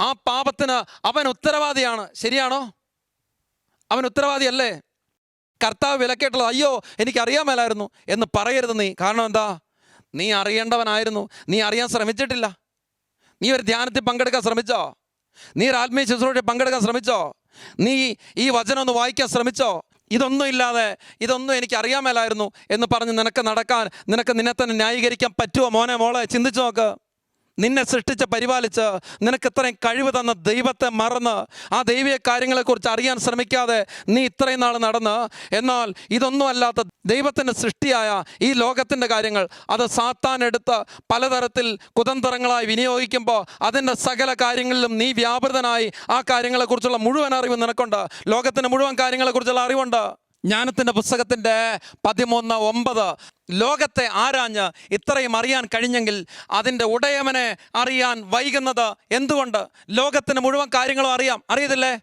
ആ പാപത്തിന് അവൻ ഉത്തരവാദിയാണ്. ശരിയാണോ? അവൻ ഉത്തരവാദിയല്ലേ? കർത്താവ് വിലക്കിയിട്ടുള്ളത് അയ്യോ എനിക്കറിയാൻ മേലായിരുന്നു എന്ന് പറയരുത് നീ. കാരണം എന്താ? നീ അറിയേണ്ടവനായിരുന്നു. നീ അറിയാൻ ശ്രമിച്ചിട്ടില്ല. നീ ഒരു ധ്യാനത്തിൽ പങ്കെടുക്കാൻ ശ്രമിച്ചോ? നീ ആത്മീയ ശുശ്രൂഷ പങ്കെടുക്കാൻ ശ്രമിച്ചോ? നീ ഈ വചനം ഒന്ന് വായിക്കാൻ ശ്രമിച്ചോ? ഇതൊന്നും ഇല്ലാതെ ഇതൊന്നും എനിക്ക് അറിയാൻ മേലായിരുന്നു എന്ന് പറഞ്ഞ് നിനക്ക് നടക്കാൻ നിനക്ക് നിന്നെ തന്നെ ന്യായീകരിക്കാൻ പറ്റുമോ മോനെ മോളെ? ചിന്തിച്ചു നോക്ക്. നിന്നെ സൃഷ്ടിച്ച് പരിപാലിച്ച് നിനക്ക് ഇത്രയും കഴിവ് തന്ന ദൈവത്തെ മറന്ന് ആ ദൈവിക കാര്യങ്ങളെക്കുറിച്ച് അറിയാൻ ശ്രമിക്കാതെ നീ ഇത്രയും നാൾ നടന്ന് എന്നാൽ ഇതൊന്നുമല്ലാത്ത ദൈവത്തിന്റെ സൃഷ്ടിയായ ഈ ലോകത്തിന്റെ കാര്യങ്ങൾ അത് സാത്താൻ എടുത്ത് പലതരത്തിൽ കുതന്ത്രങ്ങളായി വിനിയോഗിക്കുമ്പോൾ അതിന്റെ സകല കാര്യങ്ങളിലും നീ വ്യാപൃതനായി ആ കാര്യങ്ങളെക്കുറിച്ചുള്ള മുഴുവൻ അറിവ് നിനക്കുണ്ട്. ലോകത്തിന്റെ മുഴുവൻ കാര്യങ്ങളെക്കുറിച്ചുള്ള അറിവുണ്ട്. ജ്ഞാനത്തിന്റെ പുസ്തകത്തിന്റെ പതിമൂന്ന് ഒമ്പത് ലോകത്തെ ആരാഞ്ഞ് ഇത്രയും അറിയാൻ കഴിഞ്ഞെങ്കിൽ അതിന്റെ ഉടയവനെ അറിയാൻ വൈകുന്നത് എന്തുകൊണ്ട്? ലോകത്തിന് മുഴുവൻ കാര്യങ്ങളും അറിയാം. അറിയത്തില്ലേ?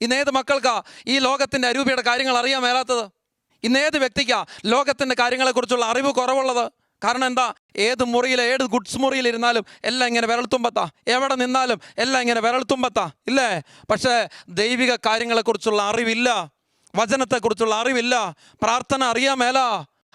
ഇന്നേത് മക്കൾക്കാ ഈ ലോകത്തിന്റെ അരൂപിയുടെ കാര്യങ്ങൾ അറിയാൻ മേലാത്തത്? ഇന്നേത് വ്യക്തിക്കാ ലോകത്തിന്റെ കാര്യങ്ങളെക്കുറിച്ചുള്ള അറിവ് കുറവുള്ളത്? കാരണം എന്താ? ഏത് മുറിയിൽ ഏത് ഗുഡ്സ് മുറിയിൽ ഇരുന്നാലും എല്ലാം ഇങ്ങനെ വിരൽത്തുമ്പത്താ എവിടെ നിന്നാലും എല്ലാം ഇങ്ങനെ വിരൽത്തുമ്പത്താ ഇല്ലേ? പക്ഷേ ദൈവിക കാര്യങ്ങളെക്കുറിച്ചുള്ള അറിവില്ല. വചനത്തെക്കുറിച്ചുള്ള അറിവില്ല. പ്രാർത്ഥന അറിയാൻ മേല.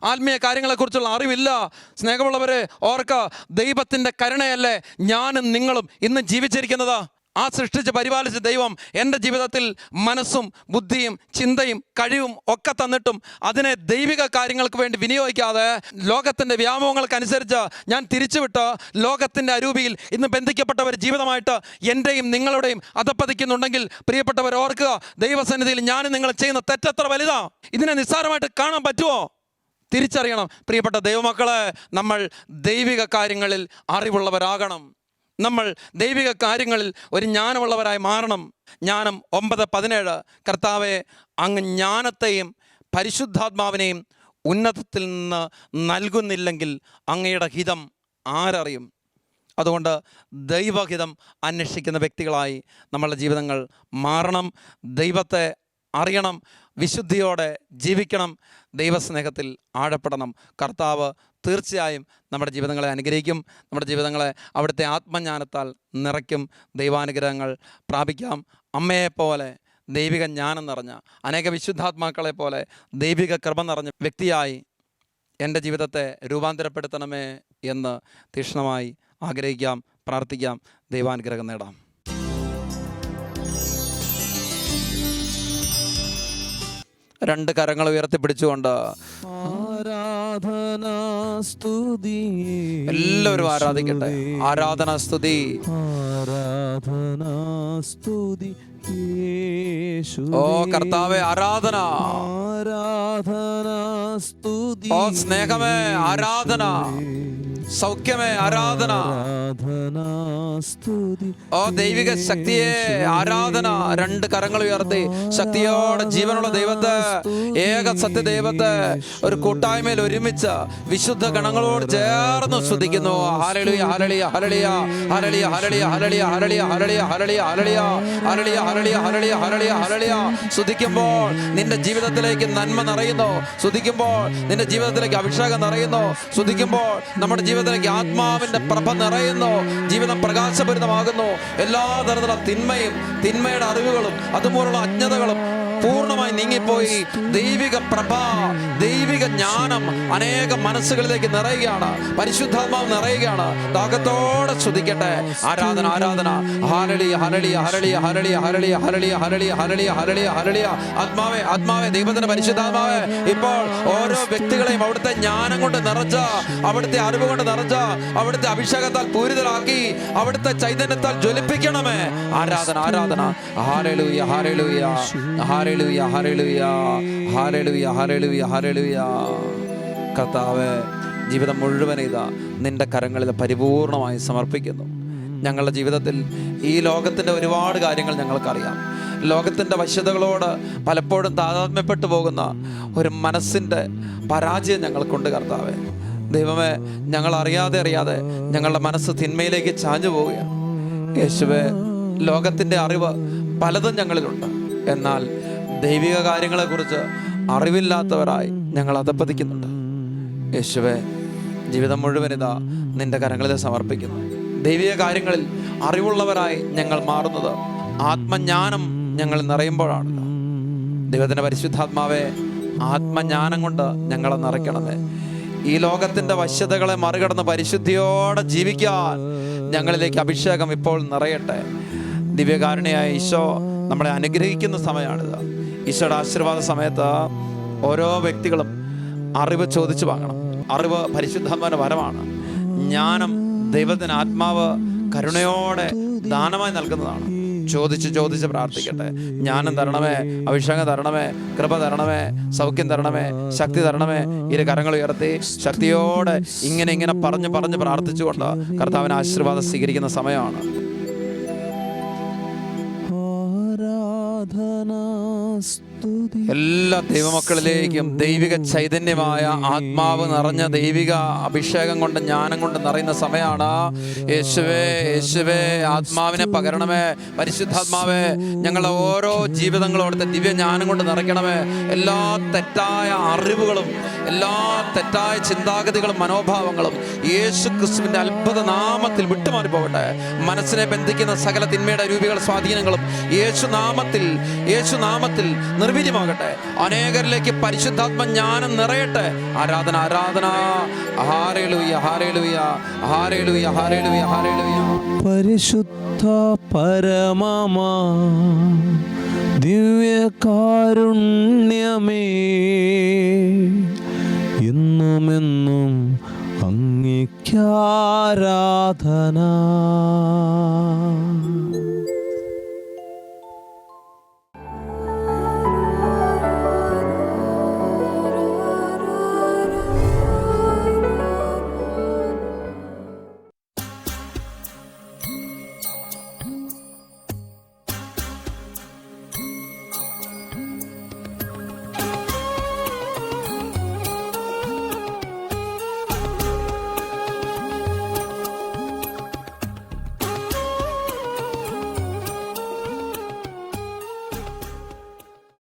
ആത്മീയ കാര്യങ്ങളെക്കുറിച്ചുള്ള അറിവില്ല. സ്നേഹമുള്ളവരെ ഓർക്ക ദൈവത്തിന്റെ കരുണയല്ലേ ഞാനും നിങ്ങളും ഇന്ന് ജീവിച്ചിരിക്കുന്നത്? ആ സൃഷ്ടിച്ച് പരിപാലിച്ച ദൈവം എന്റെ ജീവിതത്തിൽ മനസ്സും ബുദ്ധിയും ചിന്തയും കഴിവും ഒക്കെ തന്നിട്ടും അതിനെ ദൈവിക കാര്യങ്ങൾക്ക് വേണ്ടി വിനിയോഗിക്കാതെ ലോകത്തിന്റെ വ്യാമോഹങ്ങൾക്കനുസരിച്ച് ഞാൻ തിരിച്ചുവിട്ട് ലോകത്തിന്റെ അരൂപിയിൽ ഇന്ന് ബന്ധിക്കപ്പെട്ടവർ ജീവിതമായിട്ട് എന്റെയും നിങ്ങളുടെയും അതപ്പതിക്കുന്നുണ്ടെങ്കിൽ പ്രിയപ്പെട്ടവർ ഓർക്കുക ദൈവസന്നിധിയിൽ ഞാനും നിങ്ങൾ ചെയ്യുന്ന തെറ്റത്ര വലുതാ. ഇതിനെ നിസ്സാരമായിട്ട് കാണാൻ പറ്റുമോ തിരിച്ചറിയണം. പ്രിയപ്പെട്ട ദൈവമക്കളെ നമ്മൾ ദൈവിക കാര്യങ്ങളിൽ അറിവുള്ളവരാകണം. നമ്മൾ ദൈവിക കാര്യങ്ങളിൽ ഒരു ജ്ഞാനമുള്ളവരായി മാറണം. ജ്ഞാനം ഒമ്പത് പതിനേഴ്. കർത്താവെ അങ്ങ് ജ്ഞാനത്തെയും പരിശുദ്ധാത്മാവിനെയും ഉന്നതത്തിൽ നിന്ന് നൽകുന്നില്ലെങ്കിൽ അങ്ങയുടെ ഹിതം ആരറിയും? അതുകൊണ്ട് ദൈവഹിതം അന്വേഷിക്കുന്ന വ്യക്തികളായി നമ്മളുടെ ജീവിതങ്ങൾ മാറണം. ദൈവത്തെ അറിയണം വിശുദ്ധിയോടെ ജീവിക്കണം ദൈവസ്നേഹത്തിൽ ആഴപ്പെടണം. കർത്താവ് തീർച്ചയായും നമ്മുടെ ജീവിതങ്ങളെ അനുഗ്രഹിക്കും നമ്മുടെ ജീവിതങ്ങളെ അവിടുത്തെ ആത്മജ്ഞാനത്താൽ നിറയ്ക്കും. ദൈവാനുഗ്രഹങ്ങൾ പ്രാപിക്കാം. അമ്മയെപ്പോലെ ദൈവിക ജ്ഞാനം നിറഞ്ഞ അനേക വിശുദ്ധാത്മാക്കളെ പോലെ ദൈവിക കൃപ നിറഞ്ഞ വ്യക്തിയായി എന്റെ ജീവിതത്തെ രൂപാന്തരപ്പെടുത്തണമേ എന്ന് തീക്ഷ്ണമായി ആഗ്രഹിക്കാം പ്രാർത്ഥിക്കാം. ദൈവാനുഗ്രഹം നേടാം. രണ്ട് കരങ്ങൾ ഉയർത്തിപ്പിടിച്ചുകൊണ്ട് ആരാധന സ്തുതി എല്ലാവരും ആരാധിക്കട്ടെ. ആരാധന സ്തുതി ആരാധന സ്തുതി ഓ കർത്താവെ ആരാധന. ആരാധന സ്തുതി ഓ സ്നേഹമേ ആരാധന. സൗഖ്യമേ ആരാധന ആരാധന സ്തുതി ഓ ദൈവിക ശക്തിയെ ആരാധന രണ്ട് കരങ്ങൾ ഉയർത്തി ശക്തിയോടെ ജീവനുള്ള ദൈവത്തെ ഏക സത്യ ദൈവത്തെ ഒരു കൂട്ടായ്മയിൽ ഒരുമിച്ച് വിശുദ്ധ ഗണങ്ങളോട് ചേർന്ന് ശ്രദ്ധിക്കുന്നു ഹരളിയ ഹരളിയ ഹരളിയ ഹരളിയ ഹരളിയ ഹരളിയ ഹരളിയ ഹരളിയ ഹരളിയ ഹരളിയ ഹരളിയ ഹരളിയ ഹരളിയ ഹരളിയ ഹരളിയ സ്തുതിക്കുമ്പോൾ നിന്റെ ജീവിതത്തിലേക്ക് നന്മ നിറയുന്നു സ്തുതിക്കുമ്പോൾ നിന്റെ ജീവിതത്തിലേക്ക് അഭിഷേകം നിറയുന്നു സ്തുതിക്കുമ്പോൾ നമ്മുടെ ജീവിതത്തിലേക്ക് ആത്മാവിന്റെ പ്രഭ നിറയുന്നു. ജീവിതം പ്രകാശപൂരിതമാകുന്നു. എല്ലാ തരത്തിലുള്ള തിന്മയും തിന്മയുടെ അറിവുകളും അതുപോലുള്ള അജ്ഞതകളും പൂർണമായി നീങ്ങിപ്പോയി. ദൈവിക പ്രഭ ദൈവിക ജ്ഞാനം അനേക മനസ്സുകളിലേക്ക് നിറയുകയാണ്. പരിശുദ്ധാത്മാവ് നിറയുകയാണ്. ദാഹത്തോടെ ശ്രദ്ധിക്കട്ടെ ആരാധന ആരാധന. ഹരളി ഹരളി ഹരളി ഹരളി ഹരളി ഹരളി ഹരളി ഹരളി ഹരളി ഹരളിയ ആത്മാവേ ആത്മാവേ ദൈവത്തിന്റെ പരിശുദ്ധാത്മാവേ ഇപ്പോൾ ഓരോ വ്യക്തികളെയും അവിടുത്തെ ജ്ഞാനം കൊണ്ട് നിറച്ച അവിടുത്തെ അറിവ് കൊണ്ട് നിറച്ച അവിടുത്തെ അഭിഷേകത്താൽ പൂരിതരാക്കി അവിടുത്തെ ചൈതന്യത്താൽ ജ്വലിപ്പിക്കണമേ. ആരാധന ആരാധന. ഹാരലൂയ ഹാരളുയ ഹാരളുയ ഹാരലുയ ഹാരലുയ ഹാരലുയ ഹാരലുയ കർത്താവ് ജീവിതം മുഴുവൻ ഇതാ നിന്റെ കരങ്ങളിൽ പരിപൂർണമായി സമർപ്പിക്കുന്നു. ഞങ്ങളുടെ ജീവിതത്തിൽ ഈ ലോകത്തിന്റെ ഒരുപാട് കാര്യങ്ങൾ ഞങ്ങൾക്കറിയാം. ലോകത്തിന്റെ വശ്യതകളോട് പലപ്പോഴും താതാത്മ്യപ്പെട്ടു പോകുന്ന ഒരു മനസ്സിന്റെ പരാജയം ഞങ്ങൾക്കുണ്ട് കർത്താവെ. ദൈവമേ ഞങ്ങൾ അറിയാതെ അറിയാതെ ഞങ്ങളുടെ മനസ്സ് തിന്മയിലേക്ക് ചാഞ്ഞു പോവുകയാണ്. യേശുവെ ലോകത്തിന്റെ അറിവ് പലതും ഞങ്ങളിലുണ്ട്. എന്നാൽ ദൈവിക കാര്യങ്ങളെക്കുറിച്ച് അറിവില്ലാത്തവരായി ഞങ്ങൾ അതപ്പതിക്കുന്നുണ്ട് യേശുവെ ജീവിതം മുഴുവൻ ഇതാ നിന്റെ കരങ്ങളിൽ സമർപ്പിക്കുന്നു. ദൈവിക കാര്യങ്ങളിൽ അറിവുള്ളവരായി ഞങ്ങൾ മാറുന്നത് ആത്മജ്ഞാനം ഞങ്ങൾ നിറയുമ്പോഴാണ്. ദൈവത്തിന്റെ പരിശുദ്ധാത്മാവെ ആത്മജ്ഞാനം കൊണ്ട് ഞങ്ങളെ നിറയ്ക്കണമേ. ഈ ലോകത്തിന്റെ വശ്യതകളെ മറികടന്ന് പരിശുദ്ധിയോടെ ജീവിക്കാൻ ഞങ്ങളിലേക്ക് അഭിഷേകം ഇപ്പോൾ നിറയട്ടെ. ദിവ്യകാരുണയായ ഈശോ നമ്മളെ അനുഗ്രഹിക്കുന്ന സമയമാണിത്. ഈശോയുടെ ആശീർവാദ സമയത്ത് ഓരോ വ്യക്തികളും അറിവ് ചോദിച്ചു വാങ്ങണം. അറിവ് പരിശുദ്ധാത്മാവിന്റെ വരമാണ്. ജ്ഞാനം ദൈവത്തിന് ആത്മാവ് കരുണയോടെ ദാനമായി നൽകുന്നതാണ്. ചോദിച്ച് ചോദിച്ച് പ്രാർത്ഥിക്കട്ടെ. ജ്ഞാനം തരണമേ അഭിഷേകം തരണമേ കൃപ തരണമേ സൗഖ്യം തരണമേ ശക്തി തരണമേ ഇരു കരങ്ങൾ ഉയർത്തി ശക്തിയോടെ ഇങ്ങനെ ഇങ്ങനെ പറഞ്ഞ് പറഞ്ഞ് പ്രാർത്ഥിച്ചുകൊണ്ട് കർത്താവിന് ആശീർവാദം സ്വീകരിക്കുന്ന സമയമാണ്. ആരാധനാ സ്തുതി എല്ലാ ദൈവമക്കളിലേക്കും ദൈവിക ചൈതന്യമായ ആത്മാവ് നിറഞ്ഞ ദൈവിക അഭിഷേകം കൊണ്ട് ജ്ഞാനം കൊണ്ട് നിറയുന്ന സമയമാണ്. യേശുവേ യേശുവേ ആത്മാവിനെ പകരണമേ. പരിശുദ്ധാത്മാവേ ഞങ്ങളുടെ ഓരോ ജീവിതങ്ങളും അവിടുത്തെ ദിവ്യ ജ്ഞാനം കൊണ്ട് നിറയ്ക്കണമേ. എല്ലാ തെറ്റായ അറിവുകളും എല്ലാ തെറ്റായ ചിന്താഗതികളും മനോഭാവങ്ങളും യേശു ക്രിസ്തുവിന്റെ അത്ഭുത നാമത്തിൽ വിട്ടുമാറി പോകട്ടെ. മനസ്സിനെ ബന്ധിക്കുന്ന സകല തിന്മയുടെ രൂപികൾ സ്വാധീനങ്ങളും യേശു നാമത്തിൽ യേശു നാമത്തിൽ നിർവീര്യമാകട്ടെ അനേകരിലേക്ക് പരിശുദ്ധാത്മ ജ്ഞാനം നിറയട്ടെ. ആരാധന ആരാധന. പരിശുദ്ധ പരമമാ ദിവ്യകാരുണ്യമേ എന്നുമെന്നും അങ്ങിക്കാരാധന